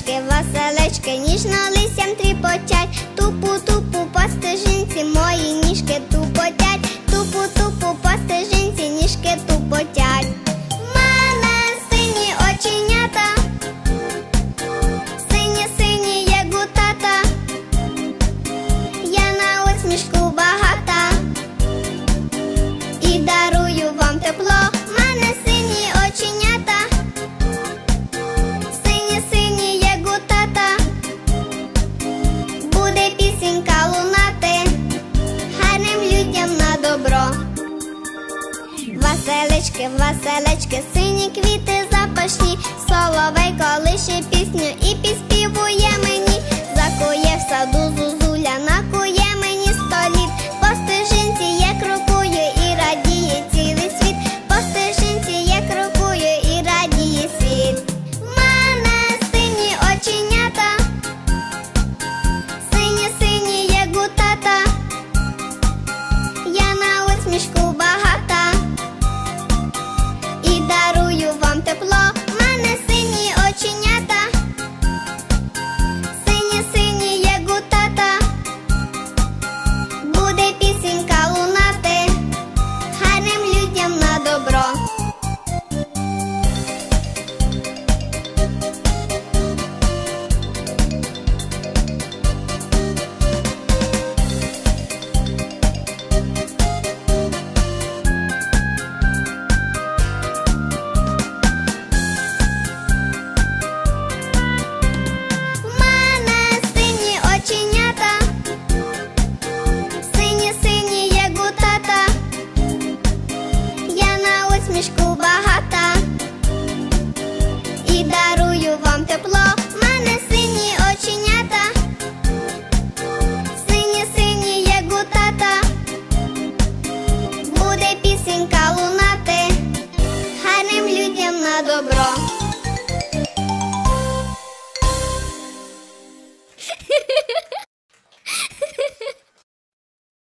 Веселечки, веселечки, ніжно листям тріпотять, тупу-тупу по стежинці моря. Веселечки, веселечки, сині квіти запашні, соловей колище пі. dobro. Descubrí